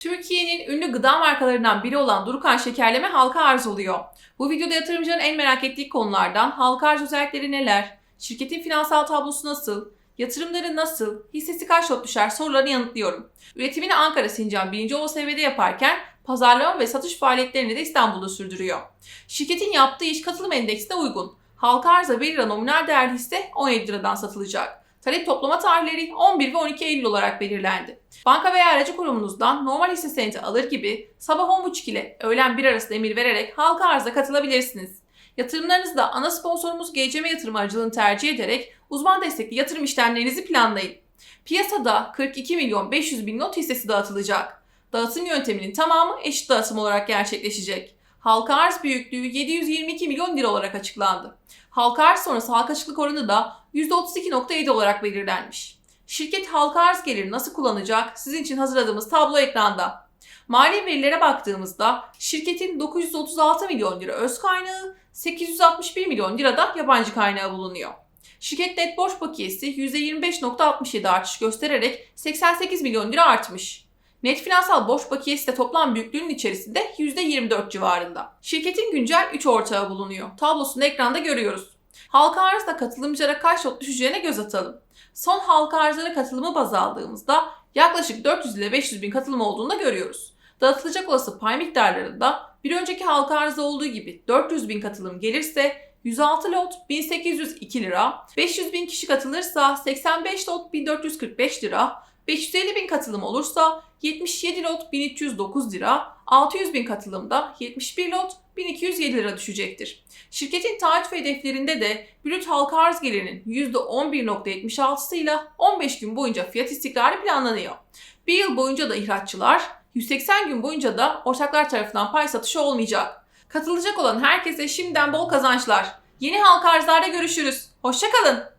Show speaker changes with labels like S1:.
S1: Türkiye'nin ünlü gıda markalarından biri olan Durukan Şekerleme halka arz oluyor. Bu videoda yatırımcıların en merak ettiği konulardan halka arz özellikleri neler, şirketin finansal tablosu nasıl, yatırımları nasıl, hissesi kaç lot düşer sorularını yanıtlıyorum. Üretimini Ankara Sincan 1. OSB'de yaparken pazarlama ve satış faaliyetlerini de İstanbul'da sürdürüyor. Şirketin yaptığı iş katılım endeksine uygun. Halka arza 1 lira nominal değerli hisse 17 liradan satılacak. Talep toplama tarihleri 11 ve 12 Eylül olarak belirlendi. Banka veya aracı kurumunuzdan normal hisse senedi alır gibi sabah 10.30 ile öğlen 1 arasında emir vererek halka arza katılabilirsiniz. Yatırımlarınızda ana sponsorumuz GCM Yatırım aracılığını tercih ederek uzman destekli yatırım işlemlerinizi planlayın. Piyasada 42 milyon 500 bin not hissesi dağıtılacak. Dağıtım yönteminin tamamı eşit dağıtım olarak gerçekleşecek. Halka arz büyüklüğü 722 milyon lira olarak açıklandı. Halka arz sonrası halka açıklık oranı da %32.7 olarak belirlenmiş. Şirket halka arz geliri nasıl kullanacak? Sizin için hazırladığımız tablo ekranda. Mali verilere baktığımızda şirketin 936 milyon lira öz kaynağı, 861 milyon lira da yabancı kaynağı bulunuyor. Şirket net borç bakiyesi %25.67 artış göstererek 88 milyon lira artmış. Net finansal borç bakiyesi de toplam büyüklüğünün içerisinde %24 civarında. Şirketin güncel 3 ortağı bulunuyor. Tablosunu ekranda görüyoruz. Halka arzda katılımcılara kaç lot düşeceğine göz atalım. Son halka arzlara katılımı baz aldığımızda yaklaşık 400 ile 500 bin katılım olduğunu da görüyoruz. Dağıtılacak olası pay miktarlarında bir önceki halka arzda olduğu gibi 400 bin katılım gelirse 106 lot 1802 lira, 500 bin kişi katılırsa 85 lot 1445 lira, 550 bin katılım olursa 77 lot 1309 lira, 600 bin katılımda 71 lot 1207 lira düşecektir. Şirketin taahhüt ve hedeflerinde de brüt halka arz gelirinin %11.76'sı ile 15 gün boyunca fiyat istikrarı planlanıyor. Bir yıl boyunca da ihraççılar, 180 gün boyunca da ortaklar tarafından pay satışı olmayacak. Katılacak olan herkese şimdiden bol kazançlar. Yeni halka arzlarda görüşürüz. Hoşçakalın.